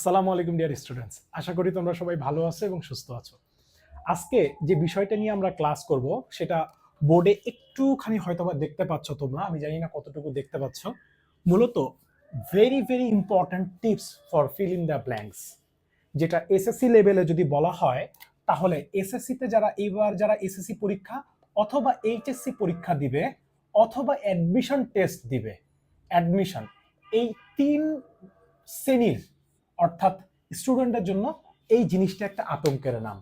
আসসালামু আলাইকুম dear students আশা করি তোমরা সবাই ভালো আছো এবং সুস্থ আছো। আজকে যে বিষয়টা নিয়ে আমরা ক্লাস করব, সেটা বোর্ডে একটুখানি হয়তো বা দেখতে পাচ্ছ তোমরা, আমি জানি না কতটুকু দেখতে পাচ্ছ। মূলত very very important tips for fill in the blanks যেটা এসএসসি লেভেলে যদি বলা হয়, তাহলে এসএসসিতে যারা এইবার যারা এসএসসি পরীক্ষা অথবা এইচএসসি পরীক্ষা দিবে, অথবা অ্যাডমিশন টেস্ট দিবে অ্যাডমিশন এই তিন শ্রেণির অর্থাৎ স্টুডেন্টের জন্য এই জিনিসটা একটা আতঙ্কের নাম।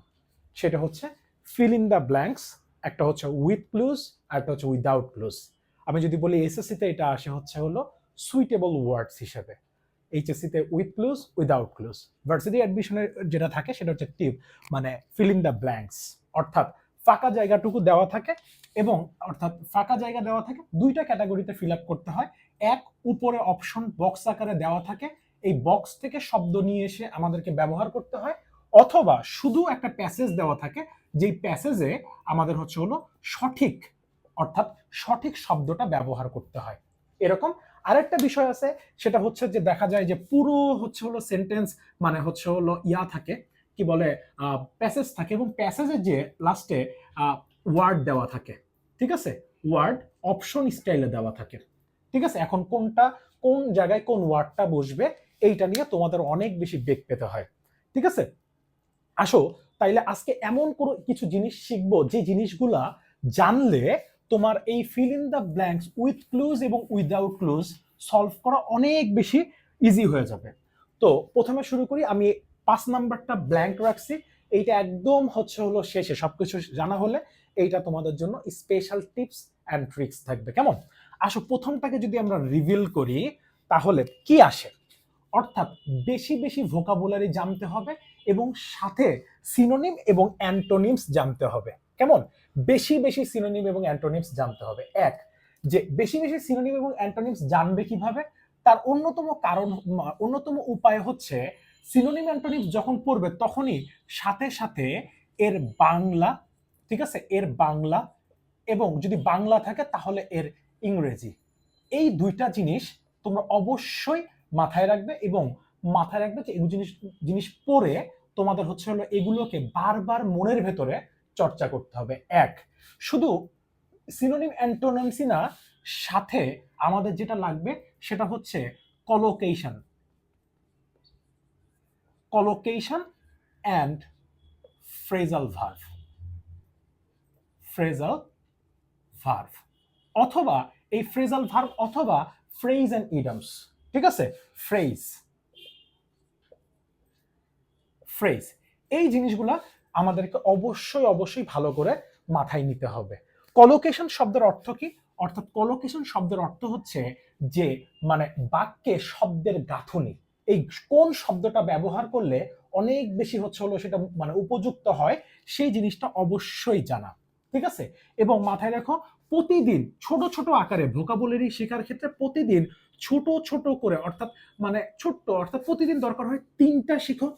সেটা হচ্ছে ফিল ইন দ্য ব্ল্যাঙ্কস একটা হচ্ছে উইথ ক্লুজ আর একটা হচ্ছে উইদাউট ক্লুজ আমি যদি বলি এসএসসিতে এটা আসে হচ্ছে হলো সুইটেবল ওয়ার্ডস হিসেবে। এইচএসসিতে with clues without clues varsity অ্যাডমিশনের যেটা থাকে সেটা হচ্ছে টিপ মানে ফিল ইন দ্য ব্ল্যাঙ্কস অর্থাৎ ফাঁকা জায়গাটুকু দেওয়া থাকে এবং অর্থাৎ ফাঁকা জায়গা দেওয়া থাকে, দুইটা ক্যাটাগরিতে ফিল আপ করতে হয়। এক, উপরে অপশন বক্স আকারে দেওয়া থাকে এই বক্স থেকে শব্দ নিয়ে এসে আমাদেরকে ব্যবহার করতে হয়, অথবা শুধু একটা প্যাসেজ দেওয়া থাকে, যেই প্যাসেজে আমাদের হচ্ছে হলো সঠিক, অর্থাৎ সঠিক শব্দটা ব্যবহার করতে হয়। এরকম আরেকটা বিষয় আছে, সেটা হচ্ছে যে দেখা যায় যে পুরো হচ্ছে হলো সেন্টেন্স মানে হচ্ছে হলো ইয়া থাকে, কি বলে প্যাসেজ থাকে এবং প্যাসেজের যে লাস্টে ওয়ার্ড দেওয়া থাকে, ঠিক আছে? ওয়ার্ড অপশন স্টাইলে দেওয়া থাকে, ঠিক আছে? এখন কোনটা, কোন জায়গায় কোন ওয়ার্ডটা বসবে এইটা নিয়ে তোমাদের অনেক বেশি বেগ পেতে হয়। ঠিক আছে? আসো, তাইলে আজকে এমন কোনো কিছু জিনিস শিখব, যে জিনিসগুলা জানলে তোমার এই fill in the blanks with clues এবং উইদাউট ক্লুজ সলভ করা অনেক বেশি ইজি হয়ে যাবে। তো প্রথমে শুরু করি, আমি পাঁচ নাম্বারটা ব্ল্যাঙ্ক রাখছি। এইটা একদম হচ্ছে হলো শেষে সব কিছু জানা হলে এইটা তোমাদের জন্য স্পেশাল টিপস অ্যান্ড ট্রিক্স থাকবে। কেমন? আসো, প্রথমটাকে যদি আমরা রিভিল করি, তাহলে কি আসে? অর্থাৎ বেশি বেশি ভোকাবুলারি জানতে হবে এবং সাথে সিনোনিম এবং অ্যান্টোনিমস জানতে হবে। কেমন? বেশি বেশি সিনোনিম এবং অ্যান্টোনিমস জানতে হবে। এক, যে বেশি বেশি সিনোনিম এবং অ্যান্টোনিমস জানবে কীভাবে? তার অন্যতম কারণ, অন্যতম উপায় হচ্ছে সিনোনিম অ্যান্টোনিমস যখন পড়বে তখনই সাথে সাথে এর বাংলা, ঠিক আছে? এর বাংলা এবং যদি বাংলা থাকে তাহলে এর ইংরেজি। এই দুইটা জিনিস তোমরা অবশ্যই মাথায় রাখবে এবং মাথায় রাখবে যে এগুলো জিনিস জিনিস পড়ে তোমাদের হচ্ছে হলো এগুলোকে বারবার মনের ভেতরে চর্চা করতে হবে। এক, শুধু সিনোনিম অ্যান্টোনিমসই না, সাথে আমাদের যেটা লাগবে সেটা হচ্ছে collocation collocation and phrasal verb phrasal verb অথবা এই ফ্রেজাল ভার্ভ অথবা ফ্রেজ অ্যান্ড ইডামস ঠিক আছে? ফ্রেজ ফ্রেজ এই জিনিসগুলা আমাদেরকে অবশ্যই অবশ্যই ভালো করে মাথায় নিতে হবে। কলোকেশন শব্দের অর্থ কি? অর্থাৎ কলোকেশন শব্দের অর্থ হচ্ছে যে মানে বাক্যে শব্দের গাঁথনি। এই কোন শব্দটা ব্যবহার করলে অনেক বেশি হচ্ছে হলো সেটা মানে উপযুক্ত হয়, সেই জিনিসটা অবশ্যই জানা। ঠিক আছে? এবং মাথায় রাখো, প্রতিদিন ছোট ছোট আকারে ভোকাবুলারি শেখার ক্ষেত্রে প্রতিদিন ছোট ছোট করে, অর্থাৎ মানে ছোট্ট, অর্থাৎ প্রতিদিন দরকার হয় তিনটা শিখো,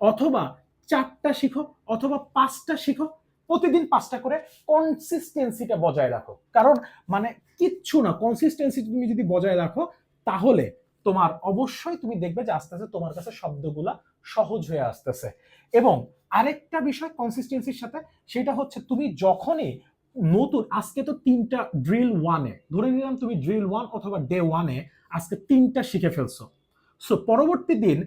অথবা চারটা শিখো, অথবা পাঁচটা শিখো, প্রতিদিন পাঁচটা করে কনসিস্টেন্সিটা বজায় রাখো। কারণ মানে কিচ্ছু না কনসিস্টেন্সি তুমি যদি বজায় রাখো, তাহলে তোমার অবশ্যই তুমি দেখবে যে আস্তে আস্তে তোমার কাছে শব্দগুলা সহজ হয়ে আসতেছে। এবং আরেকটা বিষয় কনসিস্টেন্সির সাথে, সেটা হচ্ছে তুমি যখনই নতুন, আজকে তো তিনটা ড্রিল ওয়ানে ধরে নিলাম তুমি ড্রিল ওয়ান অথবা ডে ওয়ানে আজকে তিনটা শিখে ফেলছো। সো পরবর্তী দিন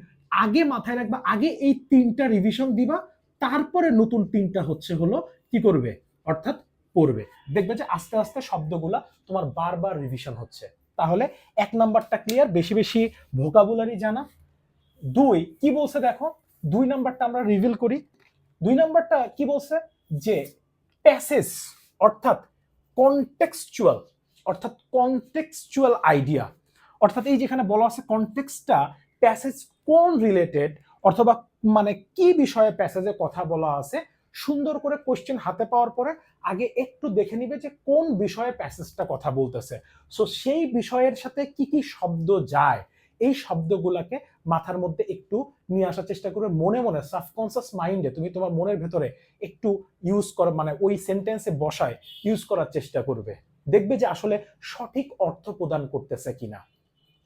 আগে মাথায় রাখবা, আগে এই তিনটা রিভিশন দিবা, তারপরে নতুন তিনটা হচ্ছে হলো কি করবে? অর্থাৎ পড়বে। দেখবে যে আস্তে আস্তে শব্দগুলা তোমার বারবার রিভিশন হচ্ছে। তাহলে এক নাম্বারটা ক্লিয়ার বেশি বেশি ভোকাবুলারি জানা। দুই, কি বলছে দেখো? দুই নাম্বারটা আমরা রিভিল করি। দুই নাম্বারটা কি বলছে? যে প্যাসেজ অর্থাৎ কনটেক্সচুয়াল অর্থাৎ কনটেক্সচুয়াল আইডিয়া অর্থাৎ এই যেখানে বলা আছে কনটেক্সটা প্যাসেজ কোন রিলেটেড অথবা মানে কি বিষয়ে প্যাসেজে কথা বলা আছে, সুন্দর করে কোশ্চেন হাতে পাওয়ার পরে আগে একটু দেখে নিবে যে কোন বিষয়ে প্যাসেজটা কথা বলতেছে। সো সেই বিষয়ের সাথে কি কি শব্দ যায় এই শব্দগুলাকে মাথার মধ্যে একটু নিয়ে আসার চেষ্টা করবে। মনে মনে সাবকনসিয়াস মাইন্ডে তুমি তোমার মনের ভেতরে একটু ইউজ কর মানে ওই সেন্টেন্সে বসায় ইউজ করার চেষ্টা করবে। দেখবে যে আসলে সঠিক অর্থ প্রদান করতেছে কিনা।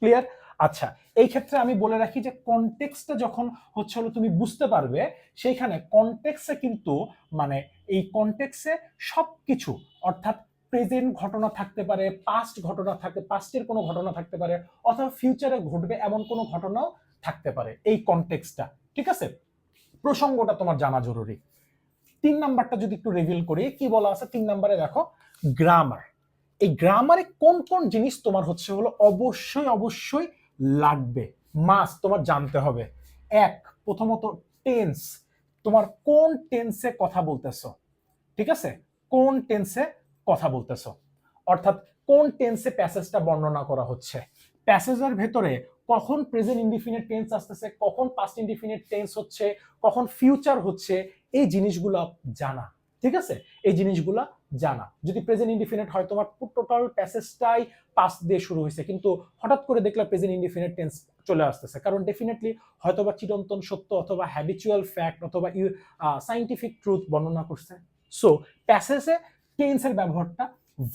ক্লিয়ার আচ্ছা এই ক্ষেত্রে আমি বলে রাখি যে কনটেক্সটটা যখন হচ্ছে হলো তুমি বুঝতে পারবে, সেইখানে কনটেক্সে কিন্তু মানে এই কনটেক্সে সবকিছু, অর্থাৎ প্রেজেন্ট ঘটনা থাকতে পারে পাস্ট ঘটনা থাকতে পাস্টের কোনো ঘটনা থাকতে পারে, অথবা ফিউচারে ঘটবে এমন কোনো ঘটনাও থাকতে পারে এই কনটেক্সটা ঠিক আছে? প্রসঙ্গটা তোমার জানা জরুরি। তিন নাম্বারটা যদি একটু রিভিল করি, কি বলা আছে? তিন নাম্বারে দেখো গ্রামার এই গ্রামারে কোন কোন জিনিস তোমার হচ্ছে হলো অবশ্যই অবশ্যই লাগবে। মাস তোমার জানতে হবে। এক, প্রথমত টেন্স তোমার কোন টেন্সে কথা বলতেছো? ঠিক আছে? কোন টেন্সে কথা বলতেছো। অর্থাৎ কোন টেন্সে প্যাসেজটা বর্ণনা করা হচ্ছে? প্যাসেজের ভেতরে কখন প্রেজেন্ট ইনডিফিনিট টেন্স আসতেছে, কখন পাস্ট ইনডিফিনিট টেন্স হচ্ছে, কখন ফিউচার হচ্ছে, এই জিনিসগুলো জানা। ঠিক আছে? এই জিনিসগুলা জানা। যদি প্রেজেন্ট ইনডিফিনিট হয়, তোমার টোটাল প্যাসেজটাই পাস দিয়ে শুরু হয়েছে, কিন্তু হঠাৎ করে দেখলে প্রেজেন্ট ইনডিফিনিট টেন্স চলে আসতেছে। কারণ ডেফিনেটলি হয়তোবা চিরন্তন সত্য অথবা হ্যাবিচুয়াল ফ্যাক্ট অথবা সাইন্টিফিক ট্রুথ বর্ণনা করছে। সো প্যাসেজে টেন্সের ব্যবহারটা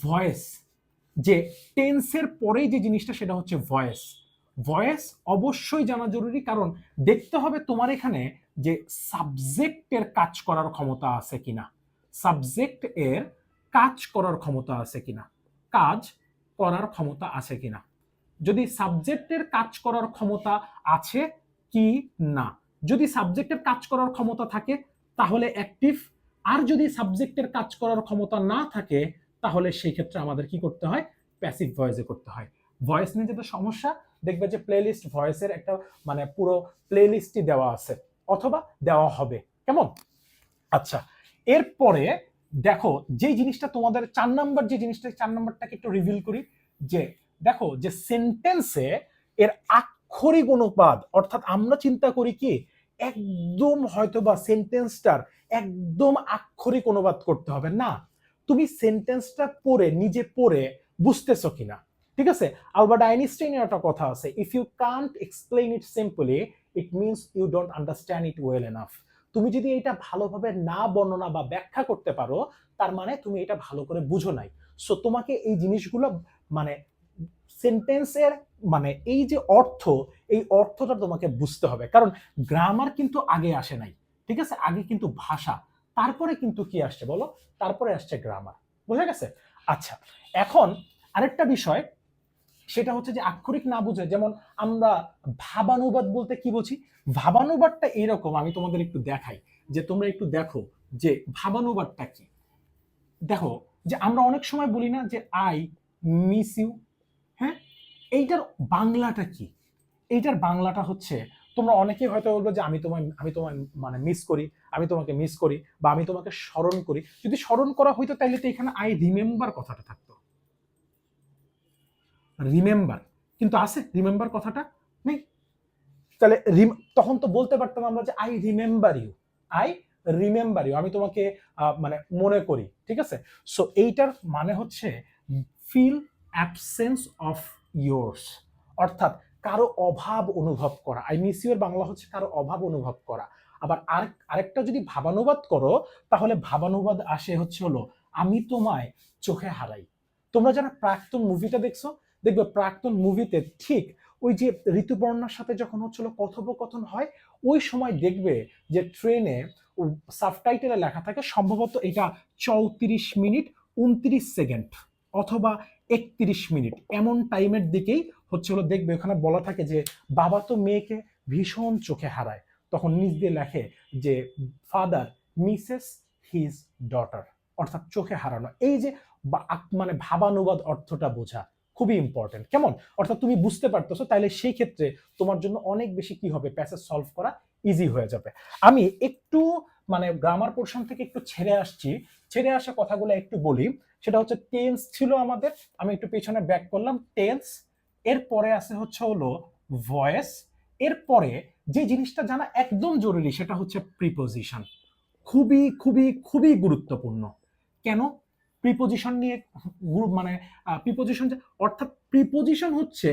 ভয়েস যে টেন্সের পরেই যে জিনিসটা, সেটা হচ্ছে ভয়েস ভয়েস অবশ্যই জানা জরুরি, কারণ দেখতে হবে তোমার এখানে যে সাবজেক্টের কাজ করার ক্ষমতা আছে কিনা। সাবজেক্ট এর কাজ করার ক্ষমতা আছে কিনা। কাজ করার ক্ষমতা আছে কিনা। যদি সাবজেক্টের কাজ করার ক্ষমতা আছে কি না? যদি সাবজেক্টের কাজ করার ক্ষমতা থাকে, তাহলে অ্যাক্টিভ আর যদি সাবজেক্টের কাজ করার ক্ষমতা না থাকে, তাহলে সেই ক্ষেত্রে আমাদের কি করতে হয়? প্যাসিভ ভয়েসে করতে হয়। ভয়েস নিয়ে যেটা সমস্যা, দেখবে যে প্লেলিস্ট ভয়েসের একটা মানে পুরো প্লেলিস্টই দেওয়া আছে, অথবা দেওয়া হবে। কেমন? আচ্ছা এরপরে দেখো যে জিনিসটা তোমাদের চার নাম্বার, যে জিনিসটা চার নাম্বারটাকে একটু রিভিল করি, যে দেখো, যে সেন্টেন্সে এর আক্ষরিক অনুপাত, অর্থাৎ আমরা চিন্তা করি কি একদম হয়তো বা সেন্টেন্সটার একদম আক্ষরিক অনুবাদ করতে হবে। না, তুমি সেন্টেন্সটা পড়ে, নিজে পড়ে বুঝতেছো কিনা? ঠিক আছে? আলবার্ট আইনস্টাইনের একটা কথা আছে if you can't explain it simply it means you don't understand it well enough তুমি যদি এটা ভালোভাবে না বর্ণনা বা ব্যাখ্যা করতে পারো, তার মানে তুমি এটা ভালো করে বুঝো নাই। সো তোমাকে এই জিনিসগুলো মানে সেন্টেন্সের মানে এই যে অর্থ, এই অর্থটা তোমাকে বুঝতে হবে। কারণ গ্রামার কিন্তু আগে আসে নাই, ঠিক আছে? আগে কিন্তু ভাষা, তারপরে কিন্তু কি আসছে বলো? তারপরে আসছে গ্রামার বোঝা গেছে? আচ্ছা এখন আরেকটা বিষয়, সেটা হচ্ছে যে আক্ষরিক না বুঝে, যেমন আমরা ভাবানুবাদ বলতে কি বুঝি? ভাবানুবাদটা এরকম, আমি তোমাদের একটু দেখাই, যে তোমরা একটু দেখো যে ভাবানুবাদটা কি। দেখো, যে আমরা অনেক সময় বলি না যে আই মিস ইউ এইটার বাংলাটা কি? এইটার বাংলাটা হচ্ছে, তোমরা অনেকেই হয়তো বলবে যে আমি তোমায় আমি তোমায় মানে মিস করি, আমি তোমাকে মিস করি বা আমি তোমাকে স্মরণ করি। যদি স্মরণ করা হইতো তাহলে তো এখানে আই রিমেম্বার কথাটা থাকতো। রিমেম্বার কিন্তু আছে রিমেম্বার কথাটা? নেই। তাহলে তখন তো বলতে পারতাম আমরা যে I remember you I remember you আমি তোমাকে মানে মনে করি, ঠিক আছে? সো এইটার মানে হচ্ছে ফিল অ্যাবসেন্স অফ ইয়োর্স অর্থাৎ কারও অভাব অনুভব করা। আই মিস ইউ এর বাংলা হচ্ছে কারও অভাব অনুভব করা। আবার আরেক আরেকটা যদি ভাবানুবাদ করো, তাহলে ভাবানুবাদ আসে হচ্ছে হলো, আমি তোমায় চোখে হারাই। তোমরা যারা প্রাক্তন মুভিটা দেখছ, দেখবে প্রাক্তন মুভিতে ঠিক ওই যে ঋতুপর্ণার সাথে যখন হচ্ছিল কথোপকথন হয়, ওই সময় দেখবে যে ট্রেনে সাবটাইটেলে লেখা থাকে, সম্ভবত এটা চৌত্রিশ মিনিট উনত্রিশ সেকেন্ড অথবা একত্রিশ মিনিট। এমন টাইমের দিকেই হচ্ছে হলো দেখবে ওখানে বলা থাকে যে, বাবা তো মেয়েকে ভীষণ চোখে হারায়। তখন নিজ দিয়ে লেখে যে ফাদার মিসেস হিজ ডটার অর্থাৎ চোখে হারানো। এই যে মানে ভাবানুবাদ অর্থটা বোঝা খুবই ইম্পর্টেন্ট কেমন? অর্থাৎ তুমি বুঝতে পারতেছো তাহলে সেই ক্ষেত্রে তোমার জন্য অনেক বেশি কি হবে? প্যাসেজ সলভ করা ইজি হয়ে যাবে। আমি একটু মানে গ্রামার পোর্শন থেকে একটু ছেড়ে আসছি। ছেড়ে আসা কথাগুলো একটু বলি। সেটা হচ্ছে টেন্স ছিল আমাদের। আমি একটু পেছনে ব্যাক করলাম টেন্স এরপরে আছে হচ্ছে হলো ভয়েস এরপরে যে জিনিসটা জানা একদম জরুরি, সেটা হচ্ছে প্রিপোজিশন খুবই খুবই খুবই গুরুত্বপূর্ণ। কেন? প্রিপোজিশন নিয়ে মানে প্রিপোজিশন অর্থাৎ প্রিপোজিশন হচ্ছে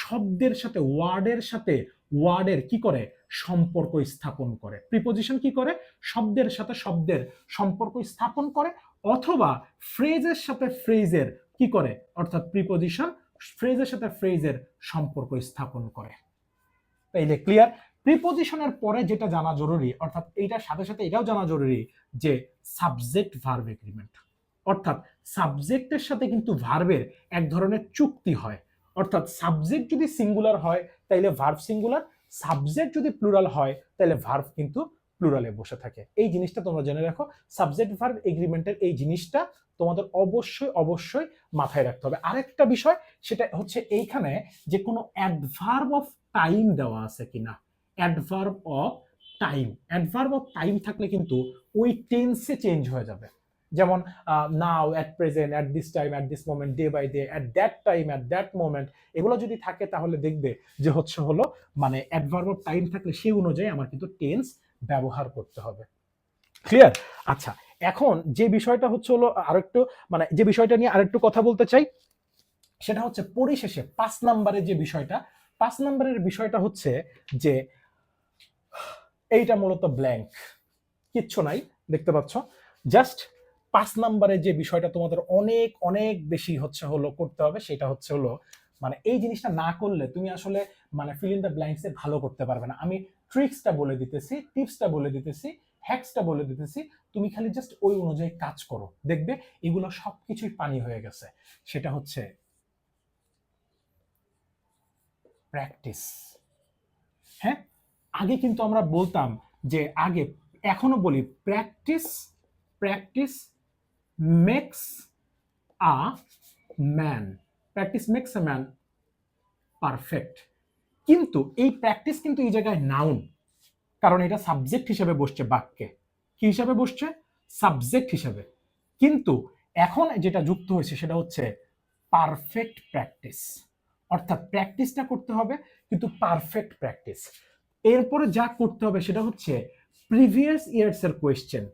শব্দের সাথে, ওয়ার্ডের সাথে, ওয়ার্ডের কি করে? সম্পর্ক স্থাপন করে। প্রিপোজিশন কি করে? শব্দের সাথে শব্দের সম্পর্ক স্থাপন করে। অথবা ফ্রেজের সাথে ফ্রেজের কি করে? অর্থাৎ প্রিপোজিশন ফ্রেজের সাথে ফ্রেজের সম্পর্ক স্থাপন করে। তাইলে ক্লিয়ার প্রিপোজিশনের পরে যেটা জানা জরুরি, অর্থাৎ এইটার সাথে সাথে এটাও জানা জরুরি যে সাবজেক্ট ভার্ব এগ্রিমেন্ট অর্থাৎ সাবজেক্টের সাথে কিন্তু ভার্বের এক ধরনের চুক্তি হয়। অর্থাৎ সাবজেক্ট যদি সিঙ্গুলার হয়, তাইলে ভার্ব সিঙ্গুলার সাবজেক্ট যদি প্লুরাল হয় তাহলে ভার্ব কিন্তু প্লুরালে বসে থাকে। এই জিনিসটা তোমরা জেনে রাখো সাবজেক্ট ভার্ব এগ্রিমেন্টের এই জিনিসটা তোমাদের অবশ্যই অবশ্যই মাথায় রাখতে হবে। আরেকটা বিষয়, সেটা হচ্ছে এইখানে যে কোনো অ্যাডভার্ব অফ টাইম দেওয়া আছে কিনা। Adverb of time adverb of time থাকলে কিন্তু ওই টেন্সে চেঞ্জ হয়ে যাবে। যেমন now at present at this time at this moment day by day at that time at that moment এগুলো যদি থাকে তাহলে দেখবে যে হচ্ছে হলো মানে অ্যাডভার্ব অফ টাইম থাকলে সেই অনুযায়ী আমার কিন্তু টেন্স ব্যবহার করতে হবে। ক্লিয়ার আচ্ছা এখন যে বিষয়টা হচ্ছে হলো আরেকটু মানে যে বিষয়টা নিয়ে আরেকটু কথা বলতে চাই, সেটা হচ্ছে পরিশেষে পাঁচ নাম্বারের যে বিষয়টা, পাঁচ নাম্বারের বিষয়টা হচ্ছে যে এইটা মূলত ব্ল্যাঙ্ক কিচ্ছু নাই, দেখতে পাচ্ছ? জাস্ট পাঁচ নাম্বারে যে বিষয়টা তোমাদের অনেক অনেক বেশি হচ্ছে হলো করতে হবে, সেটা হচ্ছে হলো মানে এই জিনিসটা না করলে তুমি আসলে মানে ফিল ইন দ্য ব্ল্যাঙ্কসে ভালো করতে পারবে না। আমি ট্রিক্সটা বলে দিতেছি, টিপসটা বলে দিতেছি, হ্যাক্সটা বলে দিতেছি, তুমি খালি জাস্ট ওই অনুযায়ী কাজ করো। দেখবে এগুলো সবকিছুই পানি হয়ে গেছে। সেটা হচ্ছে প্র্যাকটিস হ্যাঁ? আগে কিন্তু আমরা বলতাম যে আগে, এখনও বলি practice practice makes a man practice makes a man perfect কিন্তু এই প্র্যাকটিস কিন্তু এই জায়গায় নাউন কারণ এটা সাবজেক্ট হিসেবে বসছে বাক্যে। কি হিসাবে বসছে? সাবজেক্ট হিসেবে। কিন্তু এখন যেটা যুক্ত হয়েছে সেটা হচ্ছে পারফেক্ট প্র্যাকটিস অর্থাৎ প্র্যাকটিসটা করতে হবে, কিন্তু পারফেক্ট প্র্যাকটিস এরপরে যা করতে হবে সেটা হচ্ছে প্রিভিয়াস ইয়ার্স এর question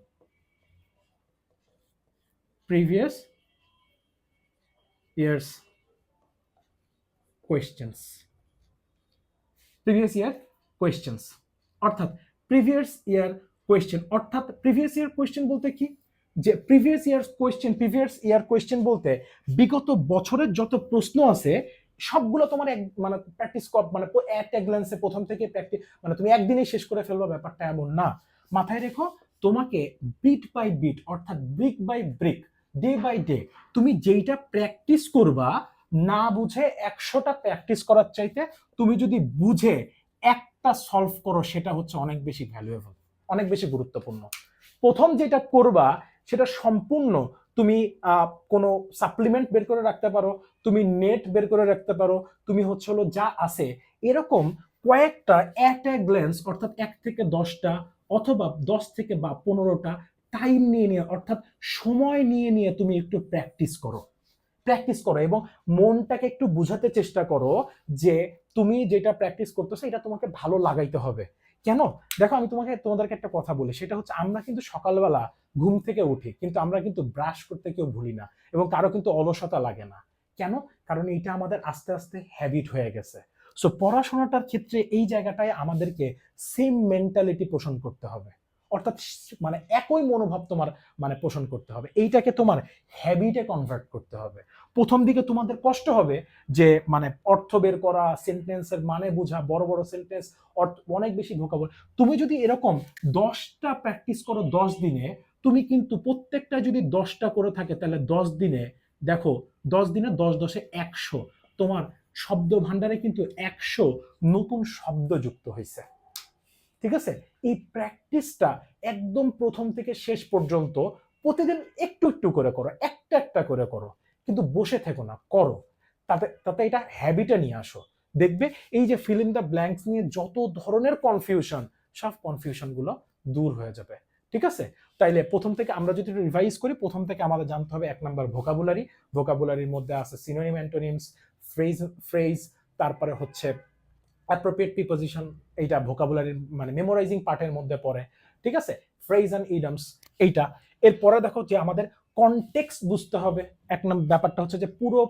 previous years questions previous year questions অর্থাৎ প্রিভিয়াস ইয়ার কোয়েশ্চেন অর্থাৎ প্রিভিয়াস ইয়ার কোয়েশ্চেন বলতে কি? যে previous year question previous year question বলতে বিগত বছরের যত প্রশ্ন আছে, সবগুলো তোমার এক মানে প্র্যাকটিস কর মানে এক এক গ্ল্যান্সে প্রথম থেকে প্র্যাকটিস মানে তুমি একদিনেই শেষ করে ফেলব, ব্যাপারটা এমন না। মাথায় রেখো, তোমাকে বিট বাই বিট অর্থাৎ brick by brick day by day তুমি যেইটা প্র্যাকটিস করবা না বুঝে একশোটা প্র্যাকটিস করার চাইতে তুমি যদি বুঝে একটা সলভ করো, সেটা হচ্ছে অনেক বেশি ভ্যালুয়েবল অনেক বেশি গুরুত্বপূর্ণ। প্রথম যেটা করবা, সেটা সম্পূর্ণ তুমি কোনো সাপ্লিমেন্ট বের করে রাখতে পারো, তুমি নেট বের করে রাখতে পারো, তুমি হচ্ছে হলো যা আছে, এরকম কয়েকটা অ্যাট এ গ্ল্যান্স অর্থাৎ এক থেকে দশটা অথবা দশ থেকে বা পনেরোটা টাইম নিয়ে নিয়ে, অর্থাৎ সময় নিয়ে নিয়ে তুমি একটু প্র্যাকটিস করো। প্র্যাকটিস করো এবং মনটাকে একটু বোঝাতে চেষ্টা করো যে তুমি যেটা প্র্যাকটিস করতেছো, এটা তোমাকে ভালো লাগাইতে হবে। কেন? দেখো, আমি তোমাকে, তোমাদেরকে একটা কথা বলি, সেটা হচ্ছে আমরা কিন্তু সকালবেলা ঘুম থেকে উঠি, কিন্তু আমরা কিন্তু ব্রাশ করতে কেউ ভুলি না এবং কারও কিন্তু অলসতা লাগে না। কেন? কারণ এটা আমাদের আস্তে আস্তে হ্যাবিট হয়ে গেছে। সো পড়াশোনাটার ক্ষেত্রে এই জায়গাটায় আমাদেরকে সেম মেন্টালিটি পোষণ করতে হবে। অর্থাৎ মানে একই মনোভাব তোমার মানে পোষণ করতে হবে। এইটাকে তোমার হ্যাবিটে কনভার্ট করতে হবে। প্রথম দিকে তোমাদের কষ্ট হবে যে মানে অর্থ বের করা সেন্টেন্সের মানে বোঝা, বড় বড় সেন্টেন্স অর্থ অনেক বেশি ভোকাবল তুমি যদি এরকম দশটা প্র্যাকটিস করো দশ দিনে, তুমি কিন্তু প্রত্যেকটা যদি দশটা করে থাকে, তাহলে দশ দিনে দেখো দশ দিনে দশ দশে একশো। তোমার শব্দ ভাণ্ডারে কিন্তু একশো নতুন শব্দ যুক্ত হয়েছে ঠিক আছে? এই প্র্যাকটিসটা একদম প্রথম থেকে শেষ পর্যন্ত প্রতিদিন একটু একটু করে করো, একটা একটা করে করো। কিন্তু বসে থেকো না, করো। তাতে তাতে এটা হ্যাবিটে নিয়ে আসো। দেখবে এই যে ফিল ইন দ্য ব্ল্যাঙ্কস নিয়ে যত ধরনের কনফিউশন সব কনফিউশনগুলো দূর হয়ে যাবে। ঠিক আছে? তাইলে প্রথম থেকে আমরা যদি রিভাইজ করি, প্রথম থেকে আমাদের জানতে হবে এক নম্বর ভোকাবুলারি ভোকাবুলারির মধ্যে আছে সিনোনিম অ্যান্টোনিমস ফ্রেজ ফ্রেজ তারপরে হচ্ছে অ্যাপ্রোপ্রিয়েট প্রিপোজিশন এইটা ভোকাবুলারির মানে মেমোরাইজিং পার্টের মধ্যে পড়ে, ঠিক আছে? ফ্রেজ অ্যান্ড ইডামস এইটা। এরপরে দেখো যে আমাদের কনটেক্স বুঝতে হবে। এক নম্বর ব্যাপারটা হচ্ছে যে পুরো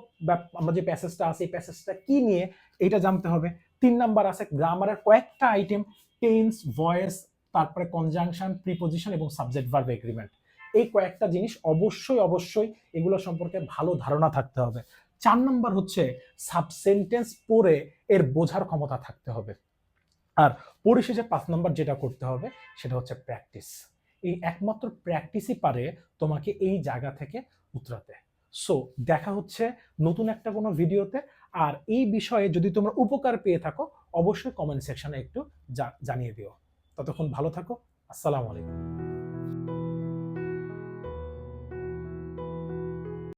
আমরা যে প্যাসেজটা আছে, এই প্যাসেজটা কি নিয়ে এইটা জানতে হবে। তিন নাম্বার আছে গ্রামারের কয়েকটা আইটেম টেন্স ভয়েস তারপরে কনজাংশন প্রিপোজিশন এবং সাবজেক্ট ভার্ব এগ্রিমেন্ট এই কয়েকটা জিনিস অবশ্যই অবশ্যই এগুলো সম্পর্কে ভালো ধারণা থাকতে হবে। চার নাম্বার হচ্ছে সাবসেন্টেন্স পড়ে এর বোঝার ক্ষমতা থাকতে হবে। আর পরিশেষে পাঁচ নম্বর যেটা করতে হবে, সেটা হচ্ছে প্র্যাকটিস এই একমাত্র প্র্যাকটিসই পারে তোমাকে এই জায়গা থেকে উতরাতে। সো দেখা হচ্ছে নতুন একটা কোনো ভিডিওতে। আর এই বিষয়ে যদি তোমরা উপকার পেয়ে থাকো, অবশ্যই কমেন্ট সেকশনে একটু জানিয়ে দিও। ততক্ষণ ভালো থাকো। আসসালামু আলাইকুম।